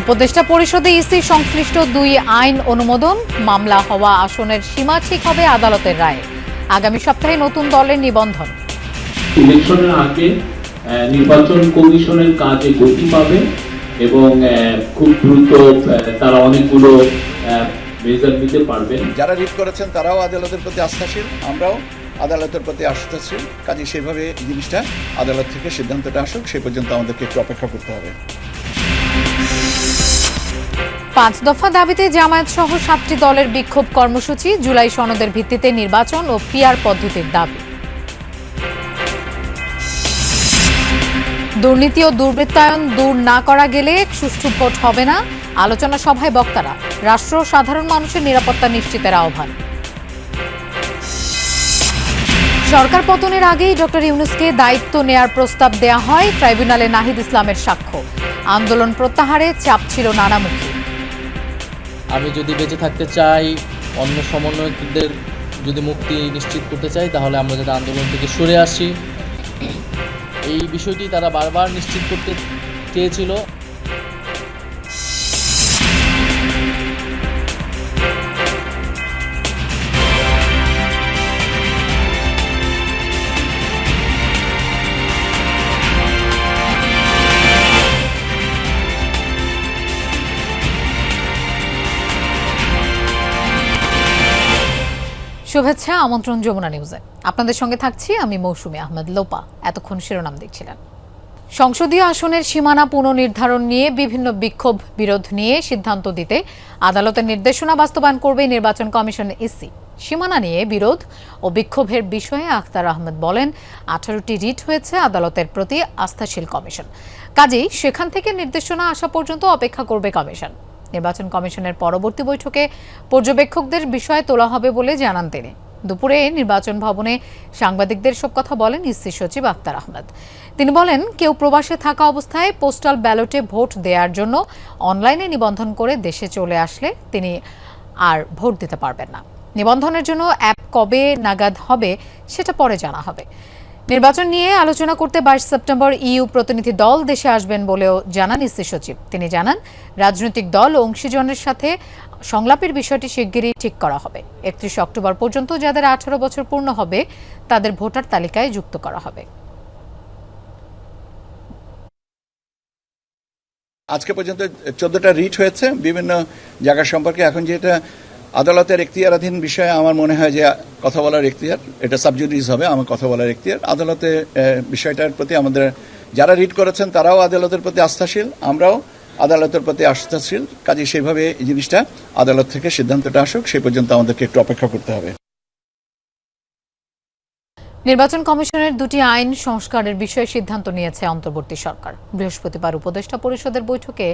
উপদেষ্টা পরিষদে ইসি সংশ্লিষ্ট দুই আইন অনুমোদন মামলা হওয়া আসনের সীমা ঠিক হবে আদালতের রায়ে। আগামী সপ্তাহে নতুন দলের নিবন্ধন। ইলেকশনের আগে নির্বাচন কমিশনের কাজে গতি পাবে এবং খুব দ্রুত তারা অনেকগুলো মেজার নিতে পারবেন যারা রিট করেছেন তারাও আদালতের প্রতি আস্থাশীল আমরাও আদালতের প্রতি আস্থাশীল। কাজে সেভাবে জিনিসটা আদালত থেকে সিদ্ধান্তটা আসুক সে পর্যন্ত আমাদেরকে একটু অপেক্ষা করতে হবে। পাঁচ দফা দাবিতে জামায়াত সহ সাতটি দলের বিক্ষোভ কর্মসূচি, জুলাই সনদের ভিত্তিতে নির্বাচন ও পিআর পদ্ধতির দাবি। দুর্নীতি ও দুর্বৃত্তায়ন দূর না করা গেলে সুষ্ঠু ভোট হবে না, আলোচনা সভায় বক্তারা। রাষ্ট্র সাধারণ মানুষের নিরাপত্তা নিশ্চিতের আহ্বান। সরকার পতনের আগেই ডক্টর ইউনুসকে দায়িত্ব নেয়ার প্রস্তাব দেয়া হয়। ট্রাইব্যুনালে নাহিদ ইসলামের সাক্ষ্য। আন্দোলন প্রত্যাহারে চাপ ছিল নানামুখী। আমি যদি বেঁচে থাকতে চাই, অন্য সমন্বয়কদের যদি মুক্তি নিশ্চিত করতে চাই, তাহলে আমরা যাতে আন্দোলন থেকে সরে আসি। এই বিষয়টি তারা বারবার নিশ্চিত করতে চেয়েছিল। শুভেচ্ছা, আমন্ত্রণ যমুনা নিউজে। আপনাদের সঙ্গে থাকছি আমি মৌসুমী আহমেদ লোপা। এতক্ষণ শিরোনাম দেখছিলেন। সংসদীয় আসনের সীমানা পুনর্নির্ধারণ নিয়ে বিভিন্ন বিক্ষোভ, বিরোধ নিয়ে সিদ্ধান্ত দিতে আদালতের নির্দেশনা বাস্তবায়ন করবে নির্বাচন কমিশন ইসি। সীমানা নিয়ে বিরোধ ও বিক্ষোভের বিষয়ে আখতার আহমেদ বলেন, আঠারোটি রিট হয়েছে আদালতের প্রতি আস্থাশীল কমিশন। কাজেই সেখান থেকে নির্দেশনা আসা পর্যন্ত অপেক্ষা করবে কমিশন। নির্বাচন কমিশনের পরবর্তী বৈঠকে পর্যবেক্ষকদের বিষয়ে তোলা হবে বলে জানান তিনি। দুপুরে নির্বাচন ভবনে সাংবাদিকদের সব কথা বলেন ইসি সচিব আক্তার আহমেদ। তিনি বলেন, কেউ প্রবাসে থাকা অবস্থায় পোস্টাল ব্যালটে ভোট দেওয়ার জন্য অনলাইনে নিবন্ধন করে দেশে চলে আসলে তিনি আর ভোট দিতে পারবেন না। নিবন্ধনের জন্য অ্যাপ কবে নাগাদ হবে সেটা পরে জানা হবে। নির্বাচন নিয়ে আলোচনা করতে বাইশ সেপ্টেম্বর ইইউ প্রতিনিধি দল দেশে আসবেন বলেও জানান ইসি সচিব। তিনি জানান, রাজনৈতিক দল অংশীজনের সাথে সংলাপের বিষয়টি শিগগিরই ঠিক করা হবে। একত্রিশে অক্টোবর পর্যন্ত যাদের আঠারো বছর পূর্ণ হবে, তাদের ভোটার তালিকায় যুক্ত করা হবে। আজকে পর্যন্ত চোদ্দটা রিট হয়েছে। বিভিন্ন জায়গা সম্পর্কে এখন যেটা আদালতের এখতিয়ারাধীন বিষয়ে আমার মনে হয় যে কথা বলার এখতিয়ার, এটা সাবজুডিস হবে, আমার কথা বলার এখতিয়ার। আদালতে বিষয়টার প্রতি আমাদের যারা রিড করেছেন, তারাও আদালতের প্রতি আস্থাশীল, আমরাও আদালতের প্রতি আস্থাশীল। কাজে সেভাবে এই জিনিসটা আদালত থেকে সিদ্ধান্তটা আসুক সেই পর্যন্ত আমাদেরকে একটু অপেক্ষা করতে হবে। নির্বাচন কমিশনের দুটি আইন সংস্কারের বিষয়ে সিদ্ধান্ত নিয়েছে অন্তর্বর্তী সরকার। বৃহস্পতিবার উপদেষ্টা পরিষদের বৈঠকে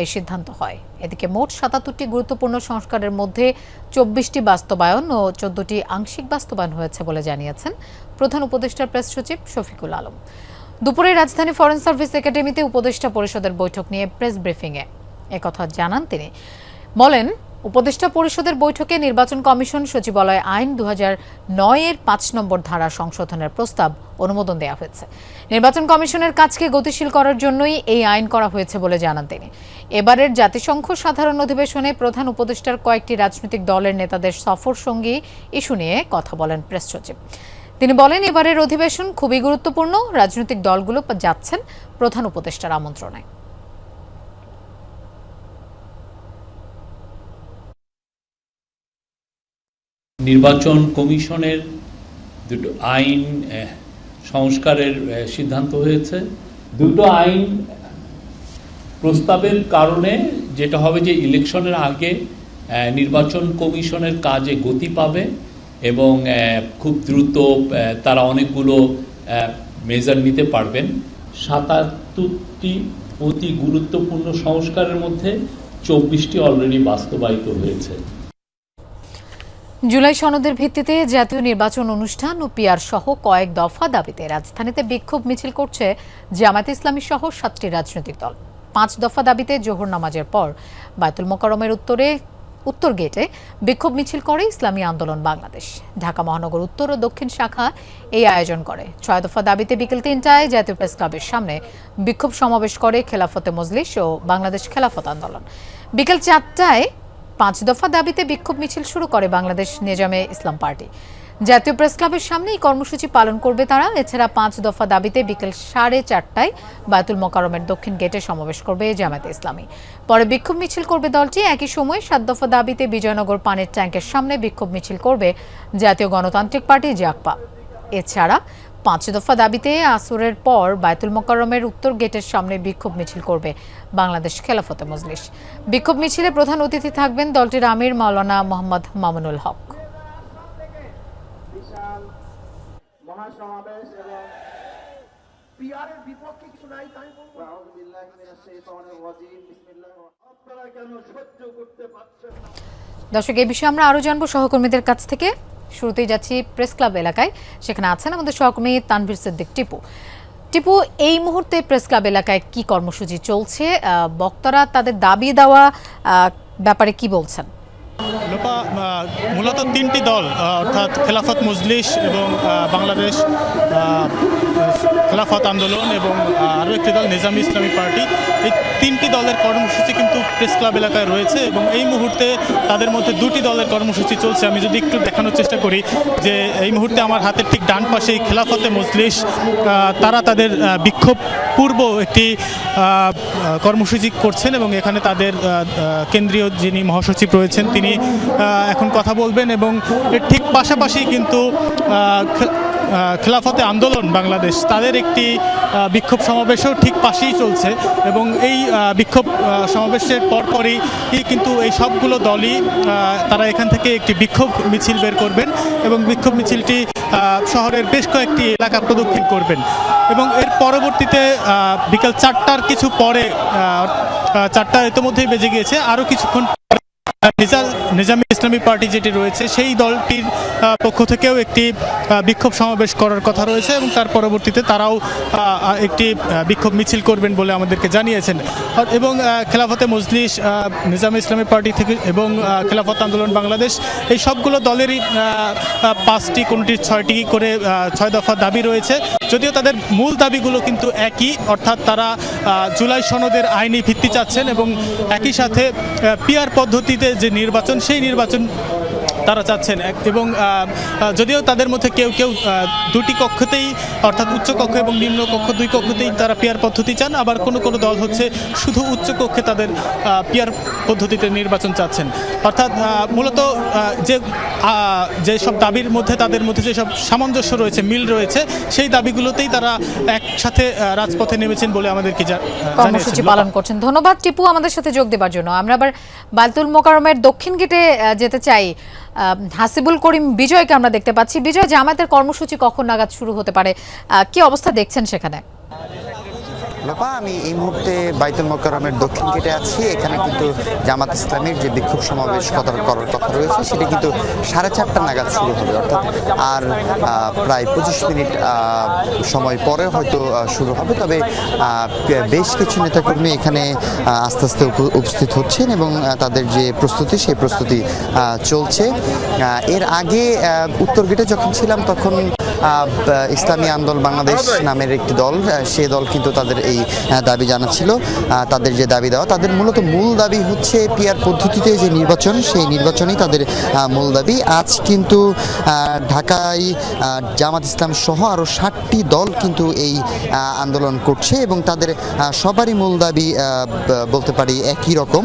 এই সিদ্ধান্ত হয়। এদিকে মোট সাতাত্তরটি গুরুত্বপূর্ণ সংস্কারের মধ্যে চব্বিশটি বাস্তবায়ন ও চোদ্দটি আংশিক বাস্তবায়ন হয়েছে বলে জানিয়েছেন প্রধান উপদেষ্টার প্রেস সচিব শফিকুল আলম। দুপুরে রাজধানী ফরেন সার্ভিস একাডেমিতে উপদেষ্টা পরিষদের বৈঠক নিয়ে প্রেস ব্রিফিংয়ে। একথা জানান তিনি। বলেন উপদেষ্টা পরিষদের বৈঠকে নির্বাচন কমিশন সচিবালয় আইন দু এর পাঁচ নম্বর ধারা সংশোধনের প্রস্তাব অনুমোদন দেওয়া হয়েছে। নির্বাচন কমিশনের কাজকে গতিশীল করার জন্যই এই আইন করা হয়েছে বলে জানান তিনি। এবারের জাতিসংঘ সাধারণ অধিবেশনে প্রধান উপদেষ্টার কয়েকটি রাজনৈতিক দলের নেতাদের সফর সঙ্গী ইস্যু নিয়ে কথা বলেন প্রেস সচিব। তিনি বলেন, এবারের অধিবেশন খুবই গুরুত্বপূর্ণ। রাজনৈতিক দলগুলো যাচ্ছেন প্রধান উপদেষ্টার আমন্ত্রণে নির্বাচন কমিশনের দুটো আইন সংস্কারের সিদ্ধান্ত হয়েছে। দুটো আইন প্রস্তাবের কারণে যেটা হবে যে ইলেকশনের আগে নির্বাচন কমিশনের কাজে গতি পাবে এবং খুব দ্রুত তারা অনেকগুলো মেজার নিতে পারবেন। সাতাত্তরটি অতি গুরুত্বপূর্ণ সংস্কারের মধ্যে চব্বিশটি অলরেডি বাস্তবায়িত হয়েছে। জুলাই সনদের ভিত্তিতে জাতীয় নির্বাচন অনুষ্ঠান ও পিয়ার সহ কয়েক দফা দাবিতে রাজধানীতে বিক্ষোভ মিছিল করছে জামায়াত ইসলামী সহ সাতটি রাজনৈতিক দল। পাঁচ দফা দাবিতে জোহর নামাজের পর বায়তুল মোকারমের উত্তরে, উত্তর গেটে বিক্ষোভ মিছিল করে ইসলামী আন্দোলন বাংলাদেশ। ঢাকা মহানগর উত্তর ও দক্ষিণ শাখা এই আয়োজন করে। ছয় দফা দাবিতে বিকেল তিনটায় জাতীয় প্রেস ক্লাবের সামনে বিক্ষোভ সমাবেশ করে খেলাফতে মজলিস ও বাংলাদেশ খেলাফত আন্দোলন। বিকেল চারটায় পাঁচ দফা দাবিতে বিক্ষোভ মিছিল শুরু করে বাংলাদেশ নিজামে ইসলাম পার্টি। জাতীয় প্রেস ক্লাবের সামনে এই কর্মসূচি পালন করবে তারা। এছাড়া পাঁচ দফা দাবিতে বিকেল সাড়ে চারটায় বায়তুল মোকারমের দক্ষিণ গেটে সমাবেশ করবে জামায়াতে ইসলামী। পরে বিক্ষোভ মিছিল করবে দলটি। একই সময় সাত দফা দাবিতে বিজয়নগর পানির ট্যাঙ্কের সামনে বিক্ষোভ মিছিল করবে জাতীয় গণতান্ত্রিক পার্টি জাকপা। এছাড়া পাঁচ দফা দাবিতে আসরের পর বায়তুল মোকাররমের উত্তর গেটের সামনে বিক্ষোভ মিছিল করবে বাংলাদেশ খেলাফতে মজলিস। বিক্ষোভ মিছিলে প্রধান অতিথি থাকবেন দলটির আমির মাওলানা মোহাম্মদ মামুনুল হক। দর্শক এই বিষয়ে আমরা আরও জানব সহকর্মীদের কাছ থেকে। শুরুতেই যাচ্ছি প্রেস ক্লাব এলাকায়। সেখানে আছেন আমাদের সহকর্মী তানভীর সিদ্দিক টিপু। টিপু, এই মুহূর্তে প্রেস ক্লাব এলাকায় কি কর্মসূচি চলছে? বক্তারা তাদের দাবি দেওয়া ব্যাপারে কি বলছেন? লোপা মূলত তিনটি দল অর্থাৎ খেলাফত মজলিস এবং বাংলাদেশ খেলাফত আন্দোলন এবং আরও একটি দল, নিজামী ইসলামী পার্টি, এই তিনটি দলের কর্মসূচি কিন্তু প্রেস ক্লাব এলাকায় রয়েছে এবং এই মুহূর্তে তাদের মধ্যে দুটি দলের কর্মসূচি চলছে। আমি যদি একটু দেখানোর চেষ্টা করি যে এই মুহূর্তে আমার হাতের ঠিক ডান পাশেই খেলাফতে মজলিস তারা তাদের বিক্ষোভ পূর্ব একটি কর্মসূচি করছেন এবং এখানে তাদের কেন্দ্রীয় যিনি মহাসচিব রয়েছেন তিনি এখন কথা বলবেন এবং এর ঠিক পাশাপাশি কিন্তু খেলাফতে আন্দোলন বাংলাদেশ, তাদের একটি বিক্ষোভ সমাবেশও ঠিক পাশেই চলছে এবং এই বিক্ষোভ সমাবেশের পরপরই কিন্তু এই সবগুলো দলই তারা এখান থেকে একটি বিক্ষোভ মিছিল বের করবেন এবং বিক্ষোভ মিছিলটি শহরের বেশ কয়েকটি এলাকা প্রদক্ষিণ করবেন এবং এর পরবর্তীতে বিকাল চারটার কিছু পরে চারটা ইতিমধ্যেই বেজে গিয়েছে, আরও কিছুক্ষণ নিজামী ইসলামী পার্টি যেটি রয়েছে, সেই দলটির পক্ষ থেকেও একটি বিক্ষোভ সমাবেশ করার কথা রয়েছে এবং তার পরবর্তীতে তারাও একটি বিক্ষোভ মিছিল করবেন বলে আমাদেরকে জানিয়েছেন। এবং খেলাফতে মজলিস নিজামী ইসলামী পার্টি থেকে এবং খেলাফত আন্দোলন বাংলাদেশ, এই সবগুলো দলেরই পাঁচটি, কোনটির ছয়টি করে ছয় দফা দাবি রয়েছে। যদিও তাদের মূল দাবিগুলো কিন্তু একই, অর্থাৎ তারা জুলাই সনদের আইনি ভিত্তি চাচ্ছেন এবং একই সাথে পিয়ার পদ্ধতিতে যে নির্বাচন সেই নির্বাচন তারা চাচ্ছেন। এবং যদিও তাদের মধ্যে কেউ কেউ দুটি কক্ষতেই, অর্থাৎ উচ্চ কক্ষ এবং নিম্ন কক্ষ দুই কক্ষতেই তারা পিয়ার পদ্ধতি চান। আবার কোনো কোনো দল হচ্ছে শুধু উচ্চ কক্ষে তাদের পিয়ার পদ্ধতিতে নির্বাচন চাচ্ছেন। অর্থাৎ মূলত যে যে সব দাবির মধ্যে, তাদের মধ্যে যেসব সামঞ্জস্য রয়েছে, মিল রয়েছে, সেই দাবিগুলোতেই তারা একসাথে রাজপথে নেমেছেন বলে আমাদেরকে কর্মসূচি পালন করছেন। ধন্যবাদ টিপু আমাদের সাথে যোগ দেবার জন্য। আমরা আবার বালতুল মোকারমের দক্ষিণ গেটে যেতে চাই। হাসিবুল করিম বিজয়কে আমরা দেখতে পাচ্ছি। বিজয়, জামায়াতের কর্মসূচি কখন নাগাদ শুরু হতে পারে? কি অবস্থা দেখছেন সেখানে? লোপা, আমি এই মুহূর্তে বাইতুল মোকাররমের দক্ষিণ গেটে আছি। এখানে কিন্তু জামাত ইসলামের যে বিক্ষোভ সমাবেশ কথা করার কথা রয়েছে, সেটা কিন্তু সাড়ে চারটা নাগাদ শুরু হবে, অর্থাৎ, আর প্রায় পঁচিশ মিনিট সময় পরে হয়তো শুরু হবে। তবে বেশ কিছু নেতাকর্মী এখানে আস্তে আস্তে উপস্থিত হচ্ছেন এবং তাদের যে প্রস্তুতি, সেই প্রস্তুতি চলছে। এর আগে উত্তর গেটে যখন ছিলাম, তখন ইসলামী আন্দোলন বাংলাদেশ নামের একটি দল সে দল কিন্তু তাদের এই দাবি জানাচ্ছিল। তাদের যে দাবি দেওয়া, তাদের মূলত মূল দাবি হচ্ছে পিয়ার পদ্ধতিতে যে নির্বাচন, সেই নির্বাচনই তাদের মূল দাবি। আজ কিন্তু ঢাকায় জামাত ইসলাম সহ আরও ষাটটি দল কিন্তু এই আন্দোলন করছে এবং তাদের সবারই মূল দাবি বলতে পারি একই রকম।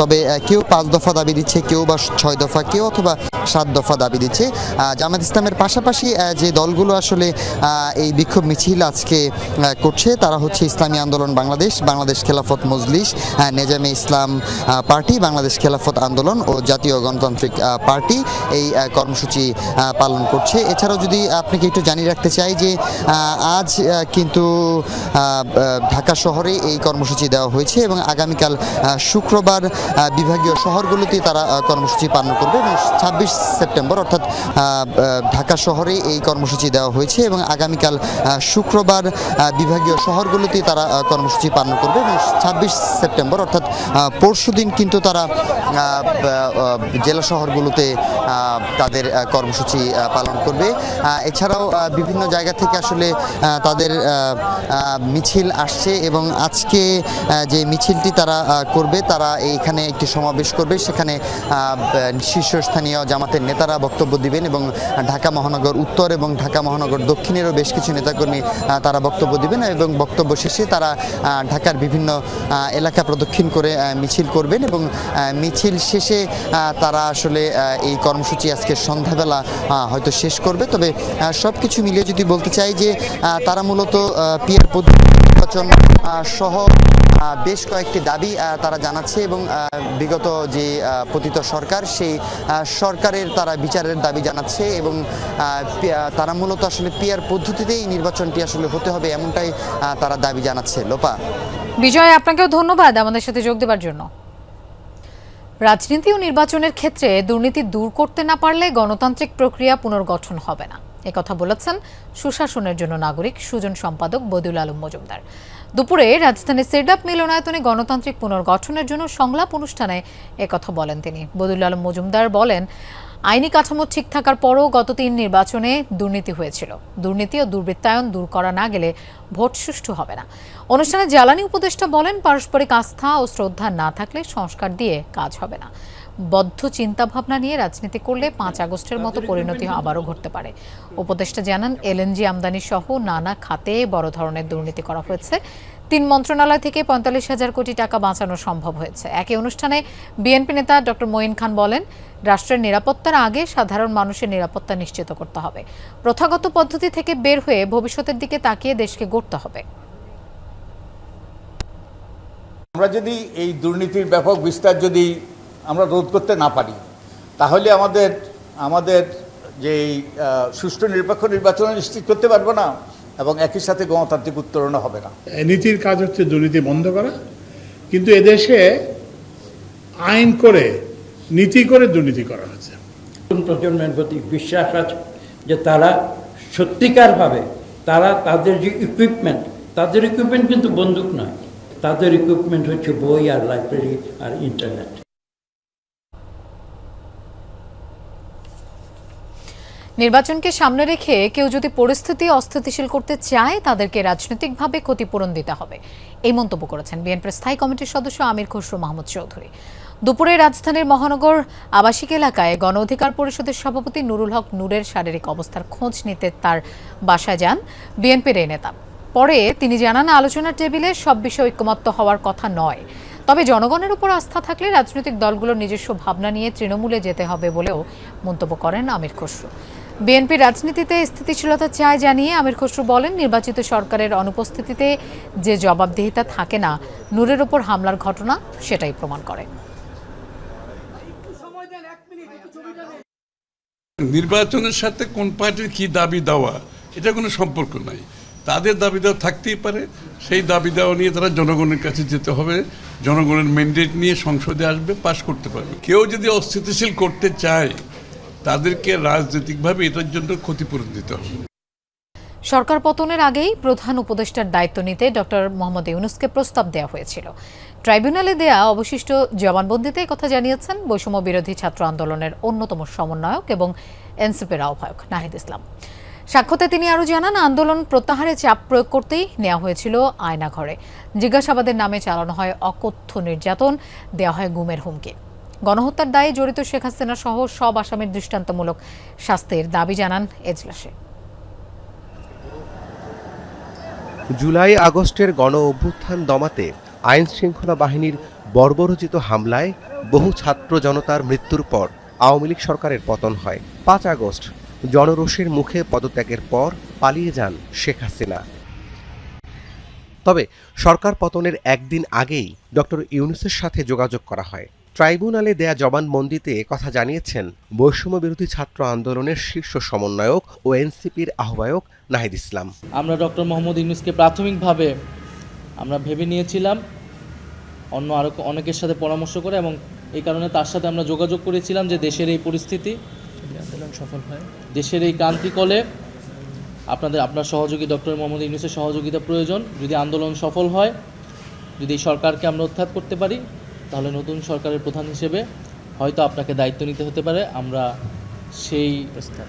তবে কেউ পাঁচ দফা দাবি দিচ্ছে, কেউ বা ছয় দফা, কেউ অথবা সাত দফা দাবি দিচ্ছে। জামাত ইসলামের পাশাপাশি যে দলগুলো আসলে এই বিক্ষোভ মিছিল আজকে করছে। তারা হচ্ছে ইসলামী আন্দোলন বাংলাদেশ বাংলাদেশ খেলাফত মজলিস নেজামে ইসলাম পার্টি, বাংলাদেশ খেলাফত আন্দোলন ও জাতীয় গণতান্ত্রিক পার্টি এই কর্মসূচি পালন করছে। এছাড়াও যদি আপনাকে একটু জানিয়ে রাখতে চাই যে আজ কিন্তু ঢাকা শহরে এই কর্মসূচি দেওয়া হয়েছে এবং আগামীকাল শুক্রবার বিভাগীয় শহরগুলোতে তারা কর্মসূচি পালন করবে এবং ছাব্বিশ সেপ্টেম্বর অর্থাৎ ঢাকা শহরে এই কর্মসূচি কর্মসূচি দেওয়া হয়েছে এবং আগামীকাল শুক্রবার বিভাগীয় শহরগুলোতে তারা কর্মসূচি পালন করবে এবং ছাব্বিশ সেপ্টেম্বর অর্থাৎ পরশু দিন কিন্তু তারা জেলা শহরগুলোতে তাদের কর্মসূচি পালন করবে। এছাড়াও বিভিন্ন জায়গা থেকে আসলে তাদের মিছিল আসছে এবং আজকে যে মিছিলটি তারা করবে, তারা এইখানে একটি সমাবেশ করবে। সেখানে শীর্ষস্থানীয় জামাতের নেতারা বক্তব্য দিবেন এবং ঢাকা মহানগর উত্তর এবং ঢাকা মহানগর দক্ষিণেরও বেশ কিছু নেতাকর্মী তারা বক্তব্য দেবেন এবং বক্তব্য শেষে তারা ঢাকার বিভিন্ন এলাকা প্রদক্ষিণ করে মিছিল করবেন এবং মিছিল শেষে তারা আসলে এই কর্মসূচি আজকে সন্ধ্যাবেলা হয়তো শেষ করবে। তবে সব কিছু মিলিয়ে যদি বলতে চাই যে তারা মূলত পিয়ার পদ্ধতি নির্বাচন সহ বেশ কয়েকটি দাবি তারা জানাচ্ছে এবং বিগত যে পতিত সরকার, সেই সরকারের তারা বিচারের দাবি জানাচ্ছে এবং তারা মূলত আসলে পিয়ার পদ্ধতিতেই নির্বাচনটি আসলে হতে হবে এমনটাই তারা দাবি জানাচ্ছে। লোপা। বিজয়, আপনাকেও ধন্যবাদ আমাদের সাথে যোগ দেওয়ার জন্য। রাজনীতি ও নির্বাচনের ক্ষেত্রে দুর্নীতি দূর করতে না পারলে গণতান্ত্রিক প্রক্রিয়া পুনর্গঠন হবে না। একথা বলেছেন সুশাসনের জন্য নাগরিক, সুজন সম্পাদক বদিউল আলম মজুমদার। দুপুরে রাজধানীর সেডাপ মিলনায়তনে গণতান্ত্রিক পুনর্গঠনের জন্য সংলাপ অনুষ্ঠানে একথা বলেন তিনি। বদিউল আলম মজুমদার বলেন, আইনি কাঠামো ঠিক থাকার পরও গত তিন নির্বাচনে দুর্নীতি হয়েছিল। দুর্নীতি ও দুর্বৃত্তায়ন দূর করা না গেলে ভোট সুষ্ঠু হবে না। অনুষ্ঠানে জ্বালানি উপদেষ্টা বলেন, পারস্পরিক আস্থা ও শ্রদ্ধা না থাকলে সংস্কার দিয়ে কাজ হবে না। বদ্ধ চিন্তাভাবনা নিয়ে রাজনীতি করলে পাঁচ আগস্টের মতো পরিণতি আবারও ঘটতে পারে। উপদেষ্টা জানান, এলএনজি আমদানি সহ নানা খাতে বড় ধরনের দুর্নীতি করা হয়েছে। তিন মন্ত্রণালয় থেকে পঁয়তাল্লিশ হাজার কোটি টাকা বাঁচানো সম্ভব হয়েছে। একই অনুষ্ঠানে বিএনপি নেতা ডক্টর মঈন খান বলেন, রাষ্ট্রের নিরাপত্তার আগে সাধারণ মানুষের নিরাপত্তা নিশ্চিত করতে হবে। প্রথাগত পদ্ধতি থেকে বের হয়ে ভবিষ্যতের দিকে তাকিয়ে দেশকে গড়তে হবে। আমরা যদি এই দুর্নীতির ব্যাপক বিস্তার যদি আমরা রোধ করতে না পারি। তাহলে আমাদের আমাদের যে এই, সুষ্ঠু নিরপেক্ষ নির্বাচন নিশ্চিত করতে পারব না এবং একই সাথে গণতান্ত্রিক উত্তরণও হবে না। নীতির কাজ হচ্ছে দুর্নীতি বন্ধ করা কিন্তু এদেশে আইন করে নীতি করে দুর্নীতি করা হচ্ছে। নতুন প্রজন্মের প্রতি বিশ্বাস আছে যে তারা সত্যিকারভাবে তারা তাদের যে ইকুইপমেন্ট তাদের ইকুইপমেন্ট কিন্তু বন্দুক নয়। তাদের ইকুইপমেন্ট হচ্ছে বই আর লাইব্রেরি আর ইন্টারনেট নির্বাচনকে সামনে রেখে কেউ যদি পরিস্থিতি অস্থিতিশীল করতে চায়, তাদেরকে রাজনৈতিকভাবে ক্ষতিপূরণ দিতে হবে। এই মন্তব্য করেছেন বিএনপির স্থায়ী কমিটির সদস্য আমির খসরু মাহমুদ চৌধুরী। দুপুরে রাজধানীর মহানগর আবাসিক এলাকায় গণ অধিকার পরিষদের সভাপতি নুরুল হক নূরের শারীরিক অবস্থার খোঁজ নিতে তার বাসায় যান বিএনপির এই নেতা। পরে তিনি জানান, আলোচনার টেবিলে সব বিষয় ঐক্যমত্য হওয়ার কথা নয়। তবে জনগণের উপর আস্থা থাকলে রাজনৈতিক দলগুলোর নিজস্ব ভাবনা নিয়ে তৃণমূলে যেতে হবে বলেও মন্তব্য করেন আমির খসরু। বিএনপি রাজনীতিতে স্থিতিশীলতা চায় জানিয়ে আমির খসরু বলেন, নির্বাচিত সরকারের অনুপস্থিতিতে যে জবাবদিহিতা থাকে না, নূরের ওপর হামলার ঘটনা সেটাই প্রমাণ করে। নির্বাচনের সাথে কোন পার্টির কি দাবি দেওয়া, এটা কোনো সম্পর্ক নাই। তাদের দাবি দেওয়া থাকতেই পারে, সেই দাবি দেওয়া নিয়ে তারা জনগণের কাছে যেতে হবে, জনগণের ম্যান্ডেট নিয়ে সংসদে আসবে পাশ করতে পারবে। কেউ যদি অস্থিতিশীল করতে চায় তাদেরকে রাজনৈতিকভাবে এটার জন্য ক্ষতিপূরণ দিতে হবে। সরকার পতনের আগেই প্রধান উপদেষ্টার দায়িত্ব নিতে ডক্টর মোহাম্মদ ইউনুসকে প্রস্তাব দেওয়া হয়েছিল। ট্রাইব্যুনালে দেয়া অবশিষ্ট জবানবন্দিতে কথা জানিয়েছেন বৈষম্য বিরোধী ছাত্র আন্দোলনের অন্যতম সমন্বয়ক এবং এনসিপির আহ্বায়ক নাহিদ ইসলাম। সাক্ষ্যতে তিনি আরও জানান, আন্দোলন প্রত্যাহারে চাপ প্রয়োগ করতেই নেওয়া হয়েছিল আয়নাঘরে। জিজ্ঞাসাবাদের নামে চালানো হয় অকথ্য নির্যাতন, দেওয়া হয় গুমের হুমকি। গণহত্যার দায়ে জড়িত শেখ হাসিনা সহ সব আসামির দৃষ্টান্তমূলক শাস্তির দাবি জানান এজলাসে। জুলাই আগস্টের গণ অভ্যুত্থান দমাতে আইন শৃঙ্খলা বাহিনীর বর্বরচিত হামলায় বহু ছাত্র জনতার মৃত্যুর পর আওয়ামী লীগ সরকারের পতন হয়। পাঁচ আগস্ট, জনরোষের মুখে পদত্যাগের পর পালিয়ে যান শেখ হাসিনা। তবে সরকার পতনের একদিন আগেই ডক্টর ইউনুসের সাথে যোগাযোগ করা হয়। ট্রাইব্যুনালে দেয়া জবানবন্দিতে কথা জানিয়েছেন বৈষম্য বিরোধী ছাত্র আন্দোলনের শীর্ষ সমন্বয়ক ও এনসিপির আহ্বায়ক নাহিদ ইসলাম। আমরা ডক্টর মোহাম্মদ ইউনুসকে প্রাথমিকভাবে আমরা ভেবে নিয়েছিলাম, অন্য আরও অনেকের সাথে পরামর্শ করে এবং এই কারণে তার সাথে আমরা যোগাযোগ করেছিলাম যে দেশের এই পরিস্থিতি আন্দোলন সফল হয় দেশের এই ক্রান্তিকলে আপনাদের, আপনার সহযোগী ডক্টর মোহাম্মদ ইউনুসের সহযোগিতা প্রয়োজন। যদি আন্দোলন সফল হয়, যদি সরকারকে আমরা উৎখাত করতে পারি তাহলে নতুন সরকারের প্রধান হিসেবে হয়তো আপনাকে দায়িত্ব নিতে হতে পারে। আমরা সেই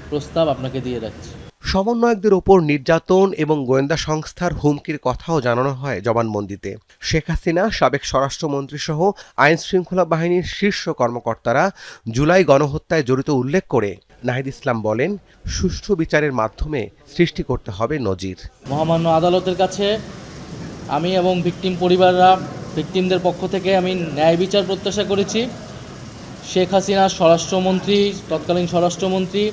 প্রস্তাব আপনাকে দিয়ে রাখছি। সমন্বয়কদের ওপর নির্যাতন এবং গোয়েন্দা সংস্থার হুমকির কথাও জানানো হয় জবানবন্দিতে। শেখ হাসিনা সাবেক স্বরাষ্ট্রমন্ত্রী সহ আইন শৃঙ্খলা বাহিনীর শীর্ষ কর্মকর্তারা জুলাই গণহত্যায় জড়িত উল্লেখ করে নাহিদ ইসলাম বলেন সুষ্ঠু বিচারের মাধ্যমে সৃষ্টি করতে হবে নজির। মহামান্য আদালতের কাছে আমি এবং ভিকটিম পরিবাররা, ভিকটিমদের পক্ষ থেকে আমি ন্যায় বিচার প্রত্যাশা করেছি। শেখ হাসিনা স্বরাষ্ট্রমন্ত্রী, তৎকালীন স্বরাষ্ট্রমন্ত্রী,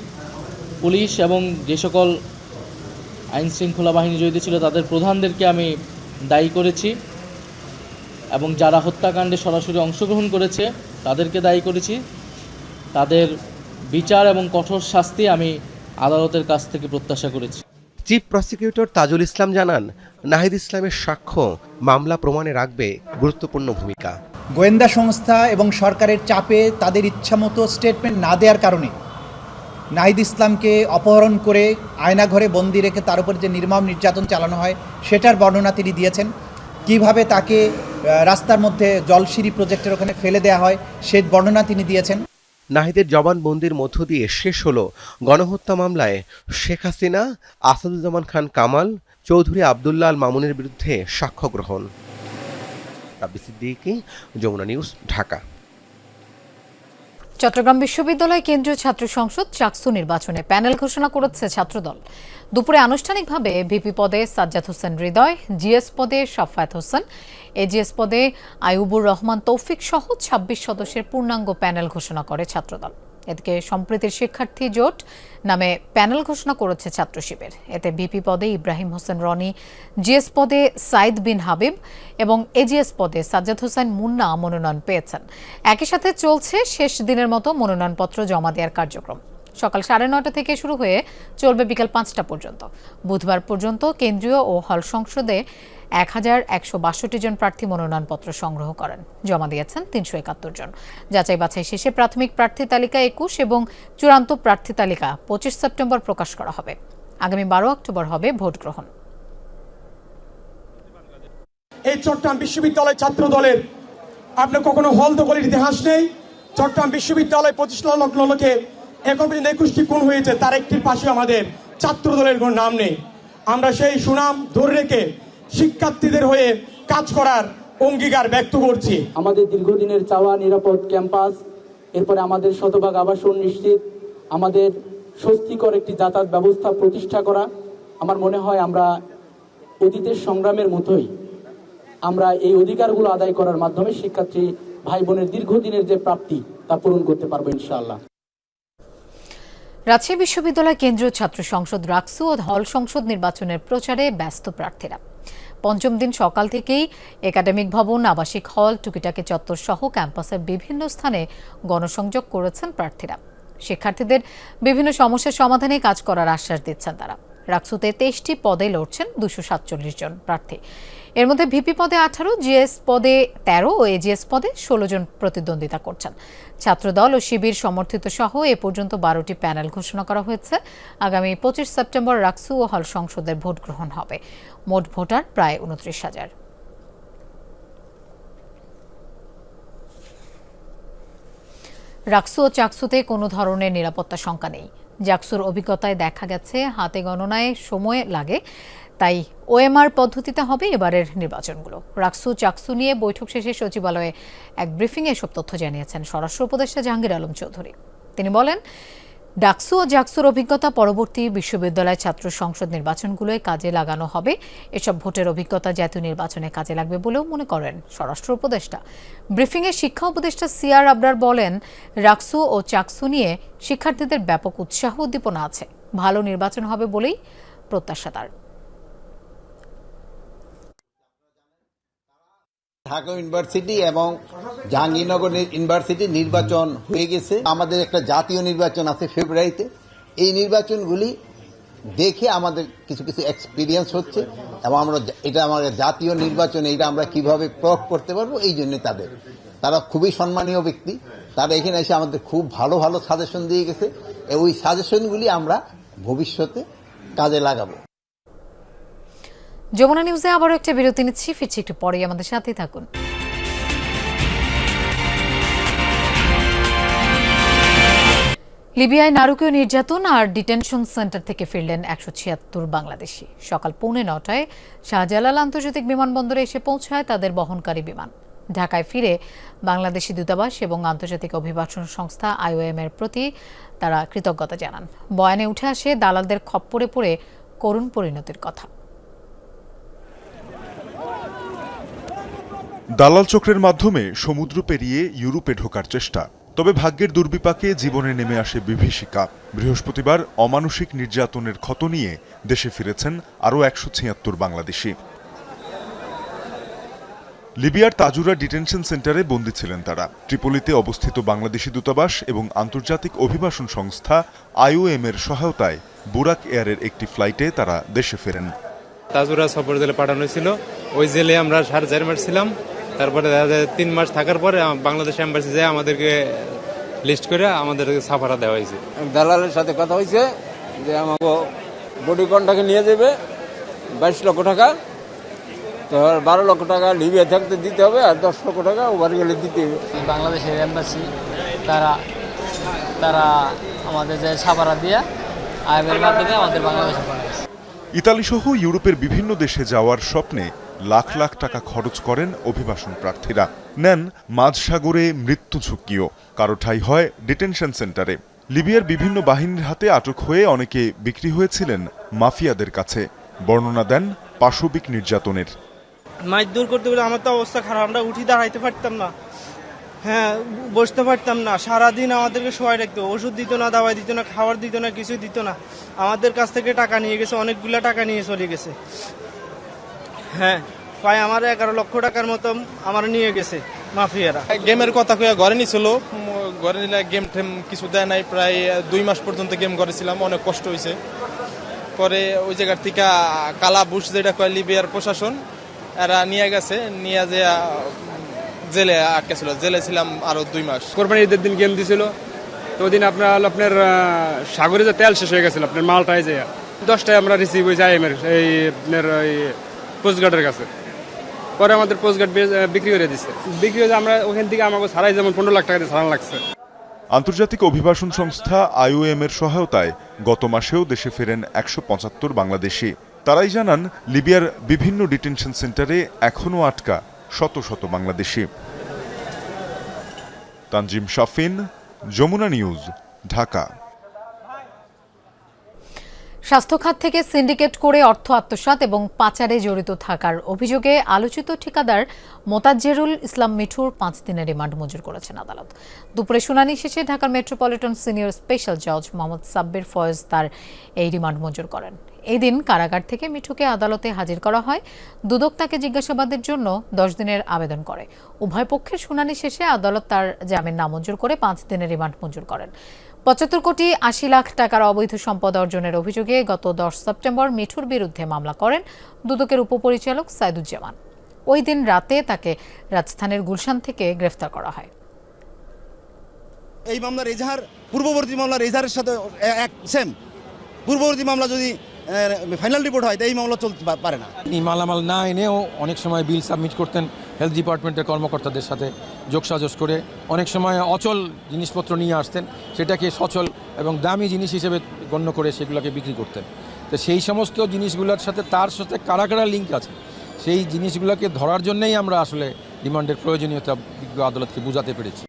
পুলিশ এবং যে সকল আইন শৃঙ্খলা বাহিনী জড়িত ছিল তাদের প্রধানদেরকে আমি দায়ী করেছি এবং যারা হত্যাকাণ্ডে সরাসরি অংশগ্রহণ করেছে তাদেরকে দায়ী করেছি। তাদের বিচার এবং কঠোর শাস্তি আমি আদালতের কাছ থেকে প্রত্যাশা করেছি। চিফ প্রসিকিউটর তাজুল ইসলাম জানান, নাহিদ ইসলামের সাক্ষ্য মামলা প্রমাণে রাখবে গুরুত্বপূর্ণ ভূমিকা। গোয়েন্দা সংস্থা এবং সরকারের চাপে তাদের ইচ্ছামতো স্টেটমেন্ট না দেওয়ার কারণে নাহিদ ইসলামকে অপহরণ করে আয়নাঘরে বন্দি রেখে তার উপর যে নির্মম নির্যাতন চালানো হয়, সেটার বর্ণনা তিনি দিয়েছেন। কীভাবে তাকে রাস্তার মধ্যে জলসিঁড়ি প্রজেক্টের ওখানে ফেলে দেওয়া হয়, সে বর্ণনা তিনি দিয়েছেন। নাহিদের জবানবন্দির মধ্য দিয়ে শেষ হলো গণহত্যা মামলায় শেখ হাসিনা, আসাদুজ্জামান খান কামাল, চৌধুরী আবদুল্লাল মামুনের বিরুদ্ধে সাক্ষ্য গ্রহণ। যমুনা নিউজ, ঢাকা। চট্টগ্রাম বিশ্ববিদ্যালয় কেন্দ্রীয় ছাত্র সংসদ চাকসু নির্বাচনে প্যানেল ঘোষণা করেছে ছাত্রদল। দুপুরে আনুষ্ঠানিকভাবে ভিপি পদে সাজ্জাদ হোসেন হৃদয়, জিএস পদে সাফায়াত হোসেন। এজিএস পদে আইয়ুবুর রহমান তৌফিক সহ ছাব্বিশ সদস্যের পূর্ণাঙ্গ প্যানেল ঘোষণা করে ছাত্রদল। এদিকে সম্প্রীতির শিক্ষার্থী জোট নামে প্যানেল ঘোষণা করেছে ছাত্র শিবির। এতে ভিপি পদে ইব্রাহিম হোসেন রনি, জিএস পদে সাইদ বিন হাবিব এবং এজিএস পদে সাজ্জাদ হোসেন মুন্না মনোনয়ন পেয়েছেন। একই সাথে চলছে শেষ দিনের মতো মনোনয়নপত্র জমা দেওয়ার কার্যক্রম। সকাল সাড়ে নয়টা থেকে শুরু হয়ে চলবে বিকাল পাঁচটা পর্যন্ত। বুধবার পর্যন্ত কেন্দ্রীয় ও হল সংসদে এক হাজার একশো বাষট্টি জন প্রার্থী মনোনয়নপত্র সংগ্রহ করেন। জমা দিয়েছেন তিনশো একাত্তর জন। যাচাই বাছাই শেষে প্রাথমিক প্রার্থী তালিকা একুশ এবং চূড়ান্ত প্রার্থী তালিকা পঁচিশ সেপ্টেম্বর প্রকাশ করা হবে। আগামী বারো অক্টোবর হবে ভোট গ্রহণ। এই চট্টগ্রাম বিশ্ববিদ্যালয় ছাত্র দলের আপনার কখনো হল দখলের ইতিহাস নেই? চট্টগ্রাম বিশ্ববিদ্যালয় প্রতিষ্ঠা লগ্নকে এখন পর্যন্ত একুশটি খুন হয়েছে, তার একটির পাশে আমাদের ছাত্র দলের কোনো নাম নেই। আমরা সেই সুনাম ধরে রেখে শিক্ষার্থীদের হয়ে কাজ করার অঙ্গীকার ব্যক্ত করছি। আমাদের দীর্ঘদিনের চাওয়া নিরাপদ ক্যাম্পাস, এরপরে আমাদের শতভাগ আবাসন নিশ্চিত, আমাদের স্বস্তিকর একটি যাতায়াত ব্যবস্থা প্রতিষ্ঠা করা। আমার মনে হয় আমরা অতীতের সংগ্রামের মতোই আমরা এই অধিকারগুলো আদায় করার মাধ্যমে শিক্ষার্থী ভাই বোনের দীর্ঘদিনের যে প্রাপ্তি, তা পূরণ করতে পারব ইনশাআল্লাহ। রাজশাহী বিশ্ববিদ্যালয় কেন্দ্রীয় ছাত্র সংসদ রাকসু ও হল সংসদ নির্বাচনের প্রচারে ব্যস্ত প্রার্থীরা। পঞ্চম দিন সকাল থেকেই একাডেমিক ভবন, আবাসিক হল, টুকিটাকি চত্বর সহ ক্যাম্পাসের বিভিন্ন স্থানে গণসংযোগ করেছেন প্রার্থীরা। শিক্ষার্থীদের বিভিন্ন সমস্যার সমাধানে কাজ করার আশ্বাস দিচ্ছেন তারা। রাকসুতে তেইশটি পদে লড়ছেন দুশো সাতচল্লিশ জন প্রার্থী। এর মধ্যে ভিপি পদে আঠারো, জিএস পদে তেরো ও এজিএস পদে ষোলো জন প্রতিদ্বন্দ্বিতা করছেন। ছাত্রদল ও শিবির সমর্থিত সহ এ পর্যন্ত বারোটি প্যানেল ঘোষণা করা হয়েছে। আগামী পঁচিশ সেপ্টেম্বর রাকসু ও হল সংসদের ভোট গ্রহণ হবে। মোট ভোটার প্রায় উনত্রিশ হাজার। রাকসু ও চাকসুতে কোনো ধরনের নিরাপত্তা শঙ্কা নেই। জাকসুর অভিজ্ঞতায় দেখা গেছে, হাতে গণনায় সময় লাগে। তাই ওএমআর পদ্ধতিতে হবে এবারের নির্বাচনগুলো। রাকসু চাকসু নিয়ে বৈঠক শেষে সচিবালয়ে এক ব্রিফিংয়ে এসব তথ্য জানিয়েছেন স্বরাষ্ট্র উপদেষ্টা জাহাঙ্গীর আলম চৌধুরী। তিনি বলেন, ডাকসু ও জাকসুর অভিজ্ঞতা পরবর্তী বিশ্ববিদ্যালয় ছাত্র সংসদ নির্বাচনগুলোয় কাজে লাগানো হবে। এসব ভোটের অভিজ্ঞতা জাতীয় নির্বাচনে কাজে লাগবে বলেও মনে করেন স্বরাষ্ট্র উপদেষ্টা। ব্রিফিংয়ে শিক্ষা উপদেষ্টা সিআর আবরার বলেন, রাকসু ও চাকসু নিয়ে শিক্ষার্থীদের ব্যাপক উৎসাহ উদ্দীপনা আছে। ভালো নির্বাচন হবে বলেই প্রত্যাশা তার। ঢাকা ইউনিভার্সিটি এবং জাহাঙ্গীরনগর ইউনিভার্সিটি নির্বাচন হয়ে গেছে। আমাদের একটা জাতীয় নির্বাচন আছে ফেব্রুয়ারিতে। এই নির্বাচনগুলি দেখে আমাদের কিছু কিছু এক্সপিরিয়েন্স হচ্ছে এবং আমরা এটা আমাদের জাতীয় নির্বাচন এটা আমরা কীভাবে প্রয়োগ করতে পারব, এই জন্য তাদের। তারা খুবই সম্মানীয় ব্যক্তি। তারা এখানে এসে আমাদের খুব ভালো ভালো সাজেশন দিয়ে গেছে। ওই সাজেশনগুলি আমরা ভবিষ্যতে কাজে লাগাবো। যমুনা নিউজে আবারও একটা বিরতি নিচ্ছি, ফিরছি একটু পরেই, আমাদের সাথেই থাকুন। লিবিয়ায় নারকীয় নির্যাতন আর ডিটেনশন সেন্টার থেকে ফিরলেন একশো ছিয়াত্তর বাংলাদেশি। সকাল পৌনে নটায় শাহজালাল আন্তর্জাতিক বিমানবন্দরে এসে পৌঁছায় তাদের বহনকারী বিমান। ঢাকায় ফিরে বাংলাদেশি দূতাবাস এবং আন্তর্জাতিক অভিবাসন সংস্থা আইওএম এর প্রতি তারা কৃতজ্ঞতা জানান। বয়ানে উঠে আসে, দালালদের খপ্পরে পড়ে করুণ পরিণতির কথা। দালাল চক্রের মাধ্যমে সমুদ্র পেরিয়ে ইউরোপে ঢোকার চেষ্টা। তবে ভাগ্যের দুর্বিপাকে জীবনে নেমে আসে বিভীষিকা। বৃহস্পতিবার অমানসিক নির্যাতনের ক্ষত নিয়ে দেশে ফিরেছেন আরও একশো ছিয়াত্তর বাংলাদেশি। লিবিয়ার তাজুরা ডিটেনশন সেন্টারে বন্দী ছিলেন তারা। ট্রিপোলিতে অবস্থিত বাংলাদেশি দূতাবাস এবং আন্তর্জাতিক অভিবাসন সংস্থা আইওএম এর সহায়তায় বুরাক এয়ারের একটি ফ্লাইটে তারা দেশে ফেরেন। তাজুরা সফর জেলে পাঠানো হয়েছিল। ওই জেলে আমরা সাড়ে চার ছিলাম। তারপরে দেখা যায় তিন মাস থাকার পরে বাংলাদেশ এম্বাসি যায় আমাদেরকে লিস্ট করে আমাদেরকে সাফারা দেওয়া হয়েছে। দালালের সাথে কথা হয়েছে যে আমাকে বডি কন্টাকে নিয়ে যাবে বাইশ লক্ষ টাকা। তো বারো লক্ষ টাকা লিবিয়া থাকতে দিতে হবে আর দশ লক্ষ টাকা ওভার গেলে দিতে হবে। বাংলাদেশের এম্বাসি তারা তারা আমাদের যে সাবারা দিয়া আইএমের মাধ্যমে আমাদের বাংলাদেশে ইতালি সহ ইউরোপের বিভিন্ন দেশে যাওয়ার স্বপ্নে লাখ লাখ টাকা খরচ করেন অভিবাসন প্রার্থীরা। নেন মাঝসাগরে মৃত্যু ঝুঁকিও। কারও ঠাই হয় ডিটেনশন সেন্টারে। লিবিয়ার বিভিন্ন বাহিনীর হাতে আটক হয়ে অনেকে বিক্রি হয়েছিলেন মাফিয়াদের কাছে। বর্ণনা দেন পাশবিক নির্যাতনের। মাছ দূর করতে গেলে আমার তো অবস্থা খারাপ, আমরা উঠি দাঁড়াইতে পারতাম না। হ্যাঁ বসতে পারতাম না। সারাদিন আমাদেরকে সবাই রাখতো। ওষুধ দিত না, দাওয়াই দিত না, খাবার দিত না কিছু দিত না। আমাদের কাছ থেকে টাকা নিয়ে গেছে, অনেকগুলো টাকা নিয়ে চলে গেছে। হ্যাঁ প্রায় আমার এগারো লক্ষ টাকার মতো আমার নিয়ে গেছে মাফিয়ারা। গেমের কথা কয়ে ঘরে নিছিল ঘরে নিলে গেম টেম কিছু দেয় নাই প্রায় দুই মাস পর্যন্ত গেম করেছিলাম অনেক কষ্ট হয়েছে পরে ওই জায়গার থেকে কালা বুশ যেটা কয় লিবিয়ার প্রশাসন এরা নিয়ে গেছে নিয়ে যে জেলে আটকে ছিল জেলে ছিলাম আরও দুই মাস। কোরবানি ঈদের দিন গেম দিছিল তো ওই দিন আপনার হলো আপনার সাগরে যে তেল শেষ হয়ে গেছিল আপনার মালটায় যে দশটায় আমরা রিসিভ হয়েছি আইএমের এই আপনার ওই পোস্টগার্ডের কাছে। পরে আমাদের পোস্টগার্ড বিক্রি করে দিচ্ছে বিক্রি হয়ে আমরা ওখান থেকে আমাকে ছাড়াই যেমন পনেরো লাখ টাকা দিয়ে ছাড়ানো লাগছে। আন্তর্জাতিক অভিবাসন সংস্থা আইওএম এর সহায়তায় গত মাসেও দেশে ফেরেন একশো পঁচাত্তর বাংলাদেশি। তারাই জানান, লিবিয়ার বিভিন্ন ডিটেনশন সেন্টারে এখনও আটকা শত শত বাংলাদেশি। তানজিম শাফিন, যমুনা নিউজ, ঢাকা। স্বাস্থ্য খাত থেকে সিন্ডিকেট করে অর্থ আত্মসাত এবং পাচারে জড়িত থাকার অভিযোগে আলোচিত ঠিকাদার মোতাজ্জেরুল ইসলাম মিঠুর পাঁচ দিনের রিমান্ড মঞ্জুর করেছেন আদালত। দুপুরে শুনানি শেষে ঢাকার মেট্রোপলিটন সিনিয়র স্পেশাল জজ মোহাম্মদ সাব্বির ফয়েজ তার এই রিমান্ড মঞ্জুর করেন। এই দিন কারাগার থেকে মিঠুকে আদালতে হাজির করা হয়। দুদক তাকে জিজ্ঞাসাবাদের জন্য দশ দিনের আবেদন করে। উভয় পক্ষের শুনানি শেষে আদালত তার জামিন নামঞ্জুর করে পাঁচ দিনের রিমান্ড মঞ্জুর করেন। পঁচাত্তর কোটি আশি লাখ টাকার অবৈধ সম্পদ অর্জনের অভিযোগে গত দশ সেপ্টেম্বর মিঠুর বিরুদ্ধে মামলা করেন দুদকের উপপরিচালক সাইদুজ্জামান। ওই দিন রাতে তাকে রাজস্থানের গুলশান থেকে গ্রেফতার করা হয়। এই মামলার এজাহার, পূর্ববর্তী মামলার এজাহারের সাথে এক সেম পূর্ববর্তী মামলা যদি ফাইনাল রিপোর্ট হয় এই মামলা চলতে পারে না। তিনি মালামাল না এনেও অনেক সময় বিল সাবমিট করতেন হেলথ ডিপার্টমেন্টের কর্মকর্তাদের সাথে যোগসাজস করে। অনেক সময় অচল জিনিসপত্র নিয়ে আসতেন, সেটাকে সচল এবং দামি জিনিস হিসেবে গণ্য করে সেগুলোকে বিক্রি করতেন। তো সেই সমস্ত জিনিসগুলোর সাথে তার সাথে কারা কারা লিঙ্ক আছে, সেই জিনিসগুলোকে ধরার জন্যই আমরা আসলে ডিমান্ডের প্রয়োজনীয়তা বিজ্ঞ আদালতকে বোঝাতে পেরেছি।